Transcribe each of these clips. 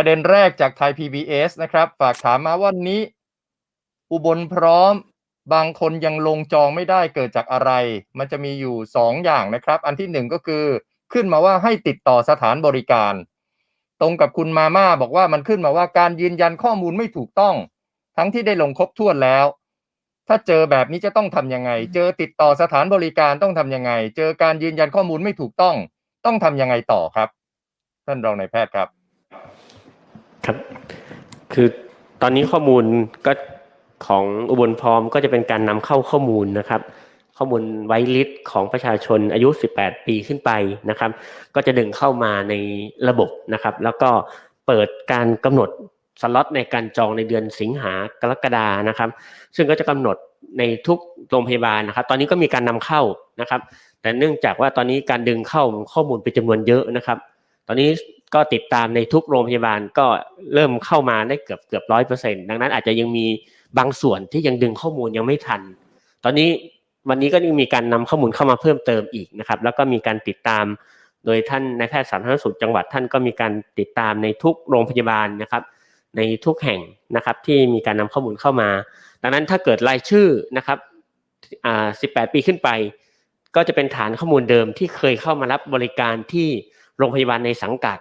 ประเด็นแรกจากไทย PBS นะครับ ฝากถามมาวันนี้ อุบลพร้อม บางคนยังลงจองไม่ได้เกิดจากอะไร มันจะมีอยู่สองอย่างนะครับ อันที่หนึ่งก็คือ ขึ้นมาว่าให้ติดต่อสถานบริการ ตรงกับคุณมาม่าบอกว่ามันขึ้นมาว่าการยืนยันข้อมูลไม่ถูกต้อง ทั้งที่ได้ลงครบถ้วนแล้ว ถ้าเจอแบบนี้จะต้องทำยังไง เจอติดต่อสถานบริการต้องทำยังไง เจอการยืนยันข้อมูลไม่ถูกต้อง ต้องทำยังไงต่อครับ ท่านรองนายแพทย์ครับ ครับ คือตอนนี้ข้อมูลก็ของอุบลพร้อมก็จะเป็นการนำเข้าข้อมูลนะครับ ข้อมูลไวลิสของประชาชนอายุ 18 ปีขึ้นไปนะครับ ก็จะดึงเข้ามาในระบบนะครับ แล้วก็เปิดการกำหนดสล็อตในการจองในเดือนสิงหากรกฎานะครับ ซึ่งก็จะกำหนดในทุกโรงพยาบาลนะครับ ตอนนี้ก็มีการนำเข้านะครับ แต่เนื่องจากว่าตอนนี้การดึงเข้าข้อมูลเป็นจำนวนเยอะนะครับ ตอนนี้ก็ติดตามในทุกโรงพยาบาลก็เริ่มเข้ามาได้เกือบเกือบร้อยเปอร์เซ็นต์ดังนั้นอาจจะยังมีบางส่วนที่ยังดึงข้อมูลยังไม่ทัน ตอนนี้วันนี้ก็ยังมีการนำข้อมูลเข้ามาเพิ่มเติมอีกนะครับ แล้วก็มีการติดตาม โดยท่านนายแพทย์สาธารณสุขจังหวัดท่านก็มีการติดตามในทุกโรงพยาบาลนะครับ ในทุกแห่งนะครับที่มีการนำข้อมูลเข้ามา ดังนั้นถ้าเกิดรายชื่อนะครับอ่า18 ปีขึ้นไป ก็จะเป็นฐานข้อมูลเดิมที่เคยเข้ามารับบริการที่ โรงพยาบาลในสังกัด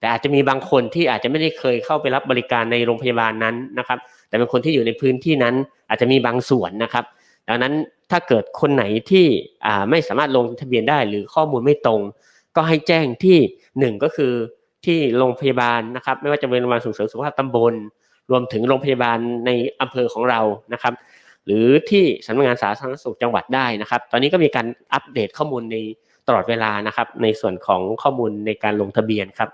แต่อาจจะมีบางคนที่อาจจะไม่ได้เคยเข้าไปรับบริการในโรงพยาบาลนั้นนะครับ แต่เป็นคนที่อยู่ในพื้นที่นั้นอาจจะมีบางส่วนนะครับ ดังนั้นถ้าเกิดคนไหนที่ไม่สามารถลงทะเบียนได้หรือข้อมูลไม่ตรง ก็ให้แจ้งที่หนึ่งก็คือที่โรงพยาบาลนะครับ ไม่ว่าจะเป็นโรงพยาบาลส่งเสริมสุขภาพตำบล รวมถึงโรงพยาบาลในอำเภอของเรานะครับ หรือที่สำนักงานสาธารณสุขจังหวัดได้นะครับ ตอนนี้ก็มีการอัปเดตข้อมูลใน ลอดเวลานะครับ ในส่วนของข้อมูลในการลงทะเบียนครับ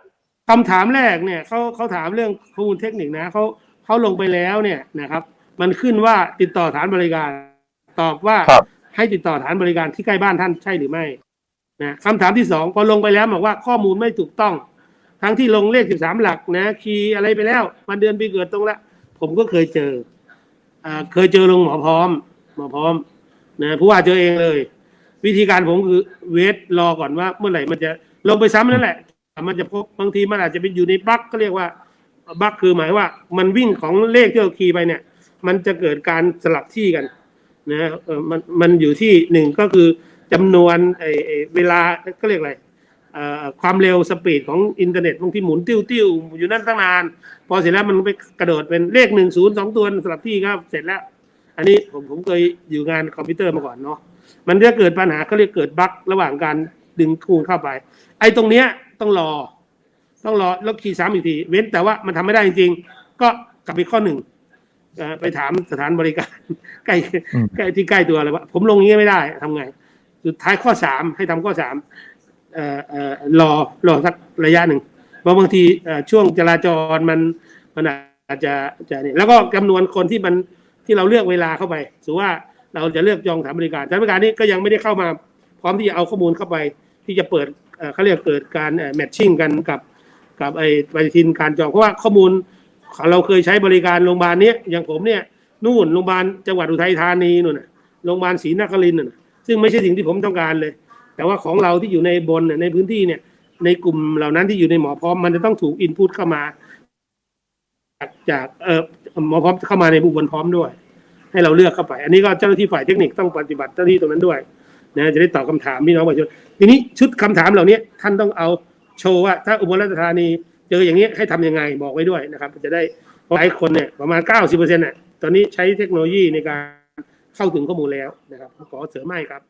คำถามแรกเนี่ยเขาเขาถามเรื่องข้อมูลเทคนิคนะเขาเขาลงไปแล้วเนี่ยนะครับ มันขึ้นว่าติดต่อฐานบริการ ตอบว่าครับให้ติดต่อฐานบริการที่ใกล้บ้านท่านใช่หรือไม่นะคำถามที่สองพอลงไปแล้วบอกว่าข้อมูลไม่ถูกต้อง ทั้งที่ลงเลขสิบสามหลักนะคีย์อะไรไปแล้ววันเดือนปีเกิดตรงละ ผมก็เคยเจออ่าเคยเจอลงหมอพร้อม หมอพร้อมนะผู้ว่าเจอเองเลย วิธีการผมคือเวทรอก่อนว่าเมื่อไหร่มันจะลงไปซ้ำนั่นแหละ มันจะพบบางทีมันอาจจะเป็นอยู่ในบั๊กก็เรียกว่าบั๊กคือหมายว่า มันวิ่งของเลขที่เราคีย์ไปเนี่ย มันจะเกิดการสลับที่กันนะเออมันมันอยู่ที่หนึ่งก็คือจำนวนไอ้ไอ้เวลาก็เรียกอะไรความเร็วสปีดของอินเทอร์เน็ตบางทีหมุนติ้วติ้วๆอยู่นั่นตั้งนาน พอเสร็จแล้วมันไปกระโดดเป็นเลขหนึ่งศูนย์สองตัวสลับที่ครับเสร็จแล้ว อันนี้ผมผมเคยอยู่งานคอมพิวเตอร์มาก่อนเนาะ มันจะเกิดปัญหาเขาเรียกเกิดบั๊กระหว่างการดึงข้อมูลเข้าไป ไอ้ตรงเนี้ยต้องรอ ต้องรอแล้วคีย์ซ้ำอีกที เว้นแต่ว่ามันทำไม่ได้จริงๆ ก็กลับไปข้อหนึ่งเอ่อไปถามสถานบริการ ใกล้อืมใกล้ที่ใกล้ตัวเลยว่า ผมลงอย่างนี้ไม่ได้ทำไง สุดท้ายข้อสามให้ทำข้อสามเอ่อเอ่อรอรอสักระยะหนึ่งเพราะบางทีเอ่อช่วงจราจรมันมันอาจจะจะเนี่ยแล้วก็จำนวนคนที่มันที่เราเลือกเวลาเข้าไปสมมุติว่า เราจะเลือกจองสถานบริการสถานบริการนี้ก็ยังไม่ได้เข้ามาพร้อมที่จะเอาข้อมูลเข้าไป ที่จะเปิดเขาเรียกเกิดการแมทชิ่งกันกับกับไอ้ปฏิทินการจองเพราะว่าข้อมูลของเราเคยใช้บริการโรงพยาบาลเนี้ยอย่างผมเนี่ยนู่นโรงพยาบาลจังหวัดอุทัยธานีนู่นโรงพยาบาลศรีนครินทร์น่ะซึ่งไม่ใช่สิ่งที่ผมต้องการเลย แต่ว่าของเราที่อยู่ในบนเนี่ยในพื้นที่เนี่ยในกลุ่มเหล่านั้นที่อยู่ในหมอพร้อมมันจะต้องถูกอินพุตเข้ามา จากเอ่อหมอพร้อมเข้ามาในบุบลพร้อมด้วย ให้เราเลือกเข้าไป อันนี้ก็เจ้าหน้าที่ฝ่ายเทคนิคต้องปฏิบัติเจ้าหน้าที่ตรงนั้นด้วยนะจะได้ตอบคำถามพี่น้องประชาชนทีนี้ชุดคำถามเหล่านี้ท่านต้องเอาโชว์ว่าถ้าอุบลราชธานีเจออย่างนี้ให้ทำยังไงบอกไว้ด้วยนะครับ จะได้หลายคนเนี่ยประมาณ 90%เนี่ยตอนนี้ใช้เทคโนโลยีในการเข้าถึงข้อมูลแล้วนะครับขอเสริมให้ครับ